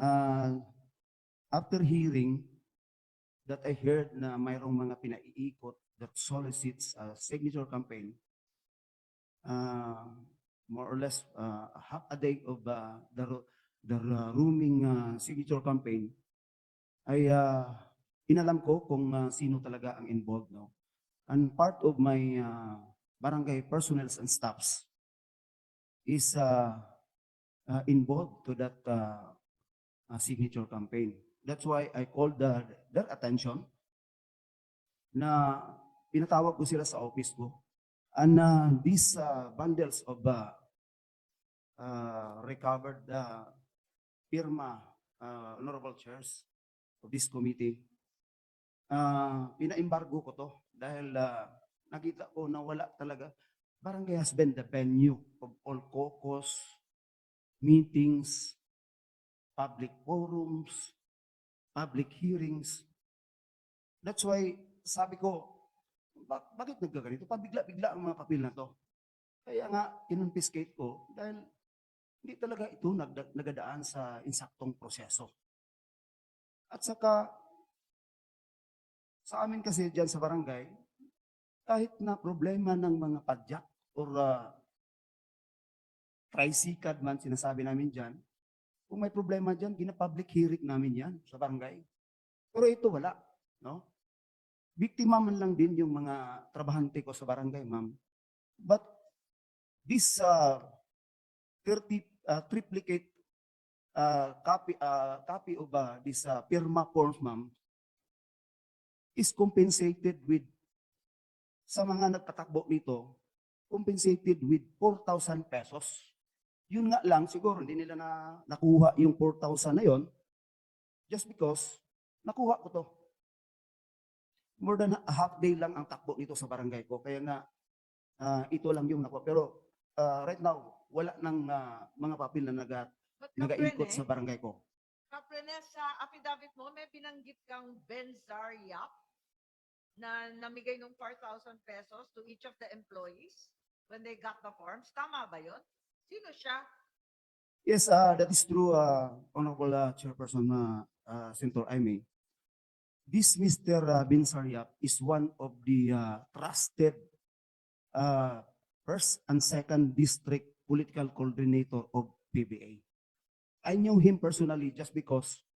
uh, after hearing that I heard na mayroong mga pinaiikot that solicits a signature campaign, uh, more or less uh, half a day of uh, the, the uh, rooming uh, signature campaign, ay uh, inalam ko kung uh, sino talaga ang involved. No? And part of my uh, barangay personnel and staffs is uh, uh, involved to that uh, uh, signature campaign. That's why I called the, their attention na pinatawag ko sila sa office ko. And uh, these uh, bundles of uh, uh, recovered uh, pirma, uh, honorable chairs of this committee, uh, pina-embargo ko to dahil uh, nakita ko na wala talaga. Barangay has been the venue of all caucus, meetings, public forums, public hearings. That's why sabi ko, "Bak- bakit nagkaganito? Pabigla-bigla ang mga papel na to. Kaya nga, kinonfiscate ko dahil hindi talaga ito nagda- nagadaan sa insaktong proseso. At saka, sa amin kasi dyan sa barangay, kahit na problema ng mga padyak or uh, tricycad man sinasabi namin dyan, kung may problema dyan, gina-public hearing namin yan sa barangay. Pero ito wala, no? Biktima man lang din yung mga trabahante ko sa barangay, ma'am. But this uh, 30 uh, triplicate uh, copy uh, copy of uh, this uh, pirma forms, ma'am, is compensated with sa mga nagtatakbo nito, compensated with 4,000 pesos. Yun nga lang, siguro hindi nila na nakuha yung 4,000 na yon just because nakuha ko to. More than a half day lang ang takbo nito sa barangay ko. Kaya nga, ah, ito lang yung nakuha. Pero ah, right now, wala nang ah, mga papel na naga, nagaikot Kaprene, sa barangay ko. Kaprene, sa affidavit mo, may binanggit kang Benzar Yap na namigay ng 4,000 pesos to each of the employees when they got the forms. Tama ba yun? Sino siya? Yes, uh, that is true, uh, Honorable uh, Chairperson uh, uh, Senator Aimee. This Mr. uh, Bin Saryap is one of the uh, trusted uh, first and second district political coordinator of PBA. I knew him personally just because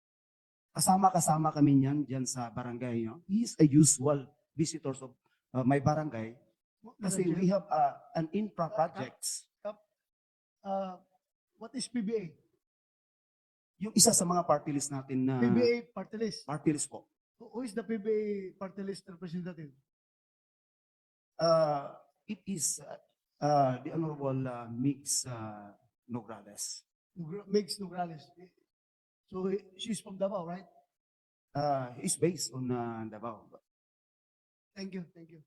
kasama-kasama kami niyan diyan sa barangay. No? He is a usual visitors of uh, my barangay kasi we have uh, an infra projects. Uh, what is PBA? Yung isa sa mga party list natin na PBA party list. party list po. Who is the PBA party list representative? Uh, it is uh, uh, the Honorable uh, Mix uh, Nograles. Migs Nograles. So he- she's from Davao, right? Uh, he's based on uh, Davao. Thank you, thank you.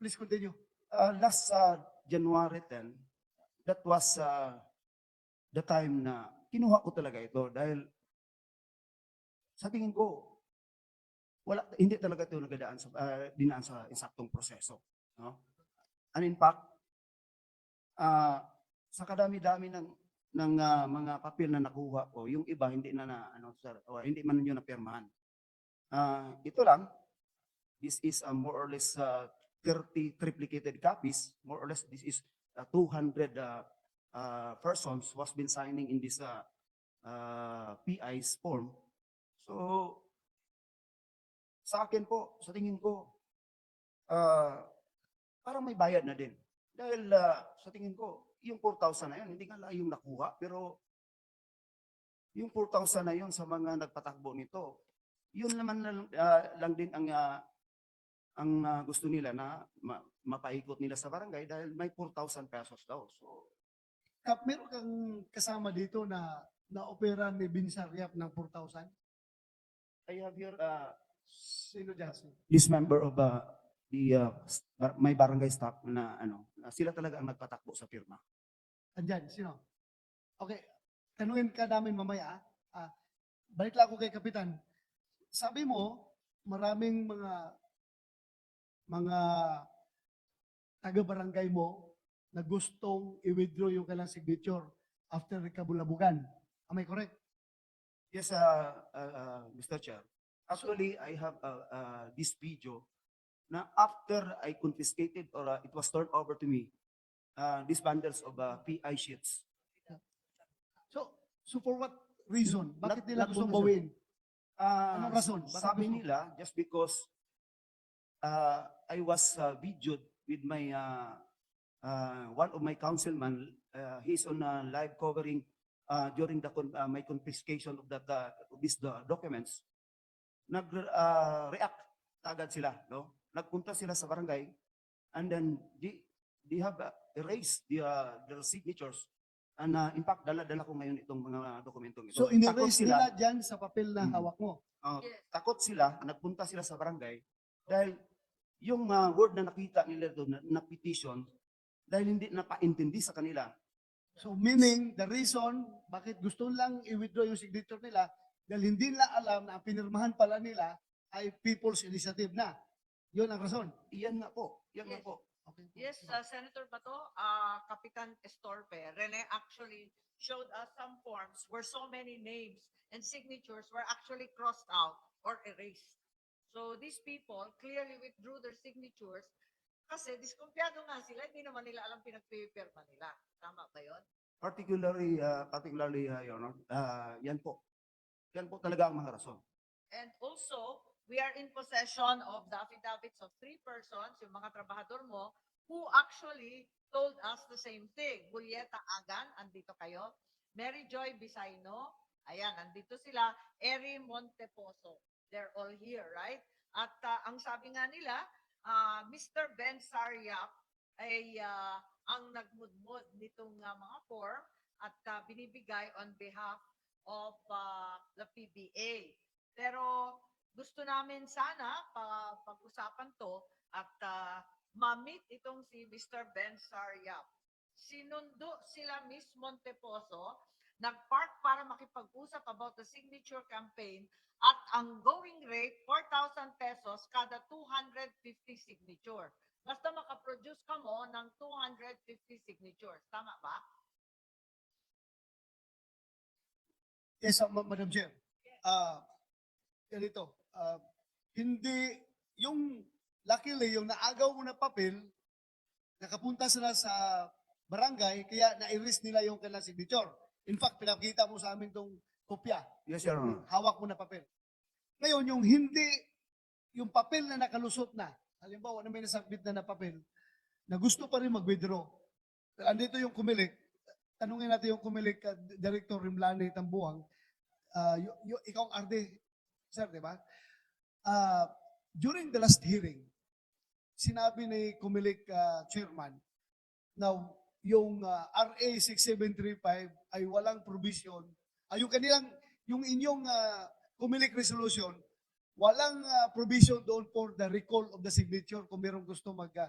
Please continue. Uh, last uh, January 10, that was uh, the time na kinuha ko talaga ito dahil sa tingin ko, wala, hindi talaga ito nagadaan sa, uh, dinaan sa insaktong proseso. No? And in fact, uh, sa kadami-dami ng ng uh, mga papel na nakuha ko, yung iba hindi na, na ano sir, or hindi man yun napirmahan. Uh, ito lang, this is uh, more or less uh, 30 triplicated copies, more or less this is uh, 200 uh, uh, persons was been signing in this uh, uh, PI's form. So, sa akin po, sa tingin ko, uh, parang may bayad na din. Dahil uh, sa tingin ko, yung 4,000 na yun, hindi nga lang yung nakuha, pero yung 4,000 na yun sa mga nagpatakbo nito, yun naman lang, uh, lang din ang uh, ang uh, gusto nila na ma- mapaikot nila sa barangay dahil may 4,000 pesos daw. So, Kap, meron kang kasama dito na na-opera ni Binsariap ng 4,000? I have here uh, Sino dyan? this member of uh, the uh, bar- may barangay staff na ano, na sila talaga ang nagpatakbo sa firma. Andyan, sino? Okay, tanungin ka namin mamaya. ah. Ah, balik lang ako kay Kapitan. Sabi mo, maraming mga mga taga-barangay mo na gustong i-withdraw yung kailang signature after kabulabugan. Am I correct? Yes, uh, uh, uh, Mr. Chair. Actually, I have uh, uh, this video na after I confiscated or uh, it was turned over to me, uh, these bundles of uh, PI sheets. So, so for what reason? Bakit nila nagbunga bawin? Uh, Anong rason? Bakit Sabi gusto- nila, just because uh, I was uh, videoed with my, uh, uh, one of my councilman, uh, he's on uh, live covering uh, during the, con- uh, my confiscation of that, uh, of these uh, documents. Nag-react agad sila, no? Nagpunta sila sa barangay and then they, they have uh, erased the, uh, their signatures. And uh, in fact, dala-dala ko ngayon itong mga dokumentong ito. So, inerase sila- nila dyan sa papel na Mm. hawak mo. Uh, takot sila, nagpunta sila sa barangay dahil yung uh, word na nakita nila doon na, na petition dahil hindi napaintindi sa kanila. So, meaning, the reason bakit gusto lang i-withdraw yung signature nila dahil hindi nila alam na ang pinirmahan pala nila ay People's Initiative na. Yun ang rason. Iyan nga po, yan nga Yes. po. Okay. Yes, uh, Senator Bato, uh, Kapitan Estorpe, Rene actually showed us some forms where so many names and signatures were actually crossed out or erased. So these people clearly withdrew their signatures kasi diskumpiyado nga sila, hindi naman nila alam pinagpipirma nila. Tama ba yun? Particularly, uh, particularly, uh, Your Honor, uh, yan po. Yan po talaga ang mga rason. And also, we are in possession of the affidavits of three persons, yung mga trabahador mo, who actually told us the same thing. Julieta Agan, andito kayo. Mary Joy Bisaino, ayan, andito sila. Eri Monteposo, they're all here, right? At ah, ang sabi nga nila, ah, Mr. Ben Sariap ay ah, ang nagmudmud nitong ah, mga form at ah, binibigay on behalf of ah, the PBA. Pero gusto namin sana pa, pag-usapan to at uh, ma-meet itong si Mr. Ben Saryap. Sinundo sila Miss Monteposo, nag-park para makipag-usap about the signature campaign at ang going rate, 4,000 pesos kada 250 signature. Basta makaproduce ka mo ng 250 signatures. Tama ba? Yes, uh, Ma- Madam Chair. Ah, ganito, ah, hindi, yung, luckily, yung naagaw mo na papel, nakapunta sila sa barangay, kaya na-erase nila yung kanilang signature. In fact, pinakita mo sa amin tong kopya, Yes, Your Honor. hawak mo na papel. Ngayon, yung hindi, yung papel na nakalusot na, halimbawa na may nasabit na na papel, na gusto pa rin mag-withdraw. Andito yung kumilik, tanungin natin yung kumilik, uh, Director Rimlani Tambuang, uh, y- y- ikaw ang RD, sir, di ba? Uh, during the last hearing, sinabi ni kumilik uh, chairman na yung uh, RA 6735 ay walang provision, ay yung kanilang, yung inyong uh, resolution, walang uh, provision doon for the recall of the signature kung mayroong gusto mag uh,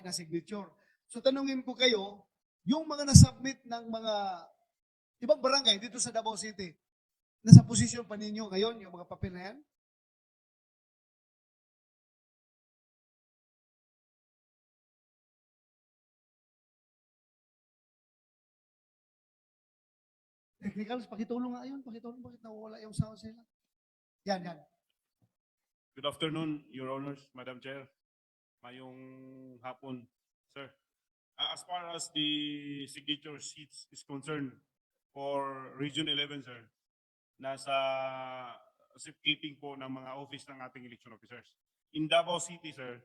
na signature. So tanungin ko kayo, yung mga nasubmit ng mga ibang barangay dito sa Davao City, nasa posisyon pa ninyo ngayon yung mga papel na yan? Technicals, pakitulong nga yun, pakitulong, bakit nawawala yung sound sila? Yan, yan. Good afternoon, Your Honors, Madam Chair. Mayong hapon, sir. Uh, as far as the signature sheets is concerned for Region 11, sir, nasa safekeeping po ng mga office ng ating election officers. In Davao City, sir,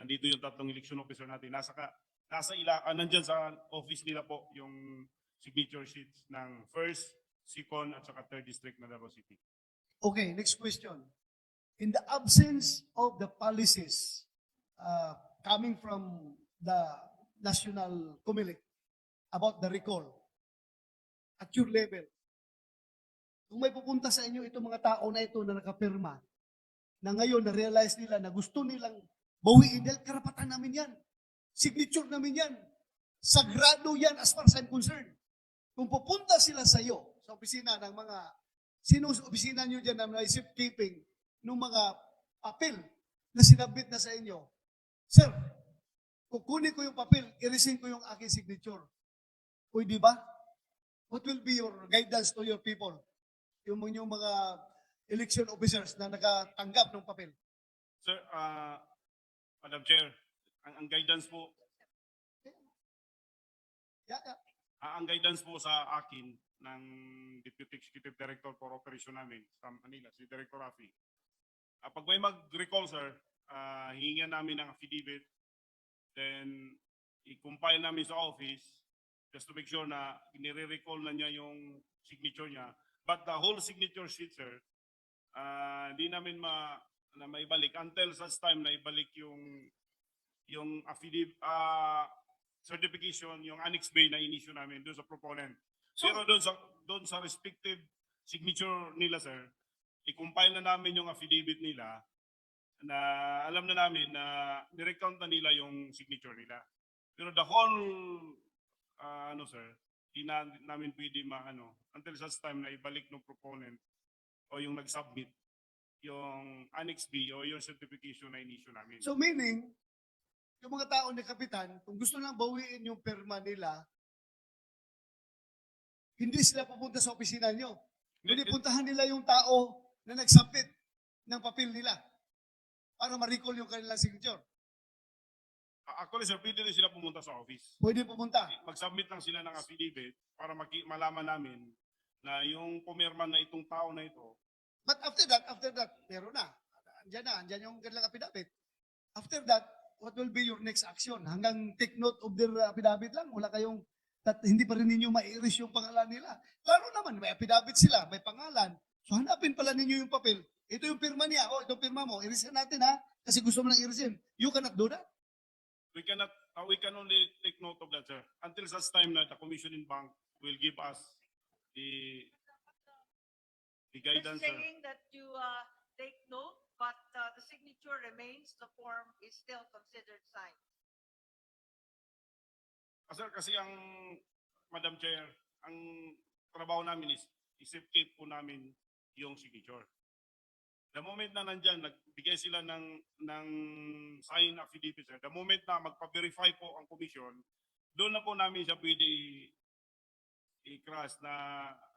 nandito yung tatlong election officer natin. Nasa, ka, nasa ila, ah, nandyan sa office nila po yung signature sheets ng first, second, at saka third district ng Davao City. Okay, next question. In the absence of the policies uh, coming from the National Comelec about the recall at your level, kung may pupunta sa inyo itong mga tao na ito na nakapirma, na ngayon na-realize nila na gusto nilang bawiin dahil karapatan namin yan. Signature namin yan. Sagrado yan as far as I'm concerned. Kung pupunta sila sa iyo, sa opisina ng mga Sino sa opisina nyo dyan na may safekeeping ng mga papel na sinabit na sa inyo? Sir, kukunin ko yung papel, irisin ko yung aking signature. Uy, di ba? What will be your guidance to your people? yung mga, yung mga election officers na nakatanggap ng papel. Sir, ah, Madam Chair, ang, ang guidance po, Yeah, yeah. Ah, ang guidance po sa akin ng Deputy Executive Director for Operation namin sa Manila, si Director Rafi. Ah, pag may mag-recall, sir, ah, hihingan namin ng affidavit, then i-compile namin sa office just to make sure na nire-recall na niya yung signature niya. But the whole signature sheet, sir, ah, di namin ma na maibalik until such time na ibalik yung yung affidavit ah certification, yung Annex B na inisyu namin doon sa proponent. Pero doon sa doon sa respective signature nila, sir, i-compile na namin yung affidavit nila na alam na namin na nirecount na nila yung signature nila. Pero the whole ah, ano sir, di na, namin pwede maano until such time na ibalik ng proponent o yung nag-submit yung Annex B o yung certification na inisyu namin. So meaning, yung mga tao ni Kapitan, kung gusto lang bawiin yung perma nila, hindi sila pupunta sa opisina nyo. Hindi puntahan nila yung tao na nag-submit ng papel nila para ma-recall yung kanilang signature. Actually, sir, pwede rin sila pumunta sa office. Pwede pumunta. Mag-submit lang sila ng affidavit para maki- malaman namin na yung pumirma na itong tao na ito, But after that, after that, meron na. Andyan na, andyan yung kanilang affidavit. After that, what will be your next action? Hanggang take note of their affidavit lang? Wala kayong, that hindi pa rin ninyo ma-erase yung pangalan nila. Klaro naman, may affidavit sila, may pangalan. So hanapin pala ninyo yung papel. Ito yung pirma niya. O, ito yung pirma mo. Erase natin ha. Kasi gusto mo lang erase. You cannot do that. we cannot, uh, we can only take note of that, sir. Until such time na the commissioning bank will give us the, the You're guidance, sir. saying that you uh, take note, but uh, the signature remains, the form is still considered signed. Ah, Sir, kasi ang, Madam Chair, ang trabaho namin is, isip-keep po namin yung signature. The moment na nandyan, nagbigay sila ng, ng sign affidavit, sir. The moment na magpa-verify po ang commission, doon na po namin siya pwede i- i-cross na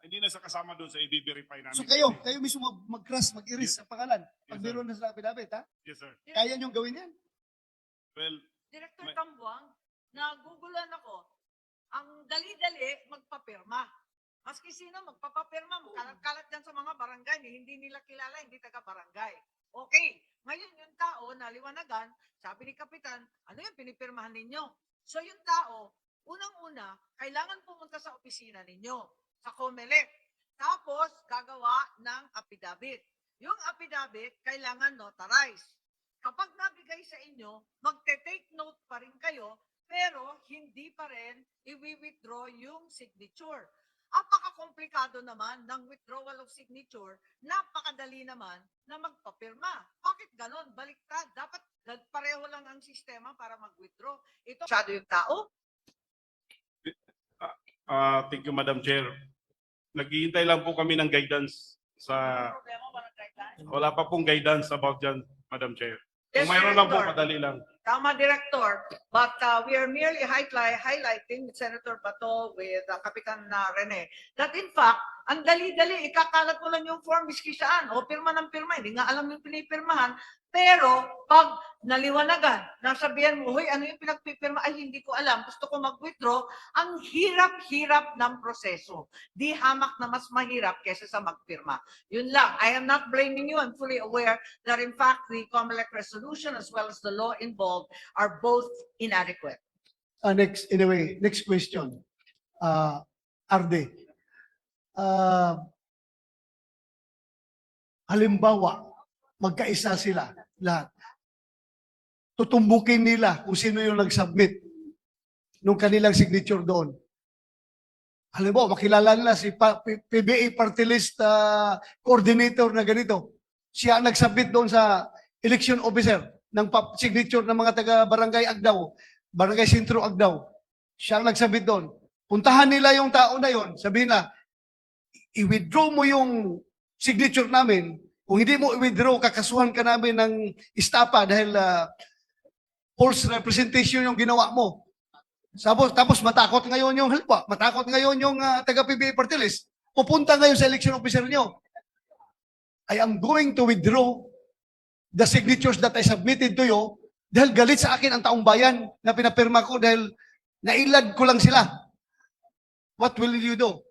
hindi na sa kasama doon sa i-verify namin. So kayo, kayo mismo mag- mag-cross, mag-erase ang pangalan. Pag Yes, sir. meron na sa affidavit ha. Yes, sir. Kaya niyong gawin yan. Well, Director May- Tambuang, nagugulan ako. Ang dali-dali magpapirma. Maski sino magpapapirma, kalat-kalat dyan sa mga barangay, ni hindi nila kilala, hindi taga-barangay. Okay, ngayon yung tao na liwanagan, sabi ni Kapitan, ano yung pinipirmahan ninyo? So yung tao, unang-una, kailangan pumunta sa opisina ninyo, sa COMELEC. Tapos, gagawa ng affidavit. Yung affidavit, kailangan notarize. Kapag nabigay sa inyo, magte-take note pa rin kayo, pero hindi pa rin i-withdraw yung signature. Apaka-komplikado naman ng withdrawal of signature, napakadali naman na magpapirma. Bakit ganon? Baliktad. Dapat pareho lang ang sistema para mag-withdraw. Ito, masyado yung tao. Ah thank you, Madam Chair. Naghihintay lang po kami ng guidance sa. Wala pa pong guidance about dyan, Madam Chair. Yes, Kung mayroon lang po, Director. madali lang. Tama, Director. But uh, we are merely highlight, highlighting with Senator Bato with uh, Kapitan uh, Rene that in fact, ang dali-dali, ikakalat mo lang yung form, miski saan, o pirma ng pirma, hindi nga alam yung pinipirmahan. Pero pag naliwanagan, nasabihan mo, hoy, ano yung pinagpipirma? Ay, hindi ko alam. Gusto ko mag-withdraw. Ang hirap-hirap ng proseso. Di hamak na mas mahirap kesa sa magpirma. Yun lang. I am not blaming you. I'm fully aware that in fact, the COMELEC resolution as well as the law involved are both inadequate. Uh, next, anyway, next question. Uh, Arde. Uh, halimbawa, magkaisa sila lahat. Tutumbukin nila kung sino yung nag-submit nung kanilang signature doon. Halimbawa, makilala nila si PBA Party List uh, Coordinator na ganito. Siya ang nag-submit doon sa election officer ng signature ng mga taga-barangay Agdaw, Barangay Sintro Agdaw. Siya ang nagsabit doon. Puntahan nila yung tao na yon, sabihin na, i-withdraw mo yung signature namin. Kung hindi mo i-withdraw, kakasuhan ka namin ng istapa dahil ah, false representation yung ginawa mo. Tapos, tapos matakot ngayon yung halimbawa, matakot ngayon yung ah, taga-PBA party list. pupunta ngayon sa election officer niyo. I am going to withdraw the signatures that I submitted to you dahil galit sa akin ang taong bayan na pinapirma ko dahil nailad ko lang sila. What will you do?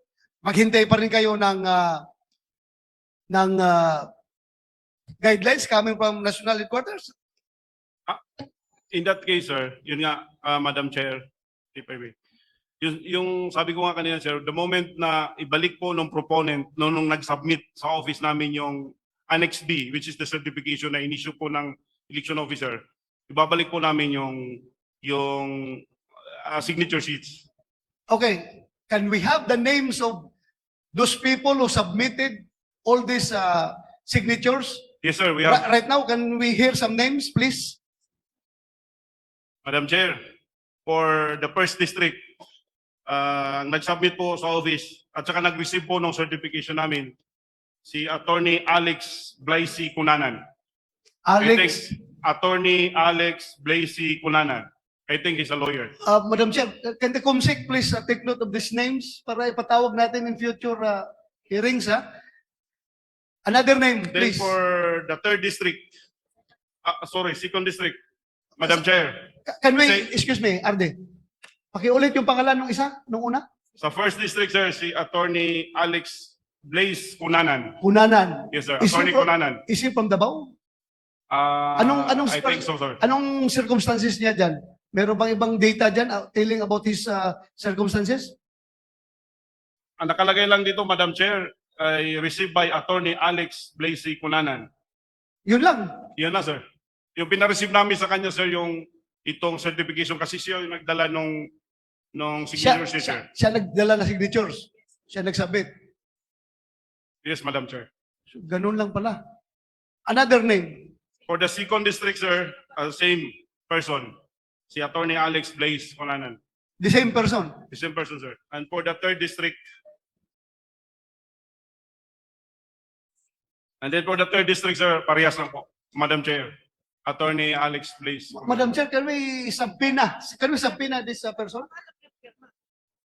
Maghintay pa rin kayo ng ah, ng ah, guidelines coming from national headquarters? In that case, sir, yun nga, uh, Madam Chair, if I may. Yung, yung sabi ko nga kanina, sir, the moment na ibalik po ng proponent no, nung nag-submit sa office namin yung Annex B, which is the certification na in-issue po ng election officer, ibabalik po namin yung yung uh, signature sheets. Okay, can we have the names of those people who submitted all these uh, signatures? Yes, sir, we have, Ri- Right now, can we hear some names, please? Madam Chair, for the first district, uh, nag-submit po sa office at saka nag-receive po ng certification namin si Attorney Alex Blasey Kunanan. I think Alex, Attorney Alex Blasey Kunanan. I think he's a lawyer. uh, Madam Chair, can the COMSEC please uh, take note of these names para ipatawag natin in future uh, hearings, ha? Another name, Then please. for the third district, uh, sorry, second district, Madam Chair, Can we, Say- excuse me, Arde, pakiulit yung pangalan ng isa, nung una? sa first district, sir, si Attorney Alex Blaze Kunanan. Kunanan. Yes, sir, Is he Attorney from- Kunanan. Is he from Davao? Uh, Anong- anong I think so, sir. Anong circumstances niya dyan? Meron bang ibang data dyan uh, telling about his uh, circumstances? Ang nakalagay lang dito, Madam Chair, ay received by Attorney Alex Blasey Kunanan. Yun lang. Yan na, sir. Yung pinareceive namin sa kanya, sir, yung itong certification kasi siya yung nagdala nung nung Siya, signature siya, siya nagdala na signatures. Siya nagsabit. Yes, Madam Chair. So, ganun lang pala. Another name. For the second district, sir, uh, same person. Si Attorney Alex Blaze Kunanan. The same person. The same person, sir. And for the third district, and then for the third district, sir, parehas lang po. Madam Chair, Attorney Alex Blaze. Madam Chair, can we subpoena? Can we subpoena this uh, person?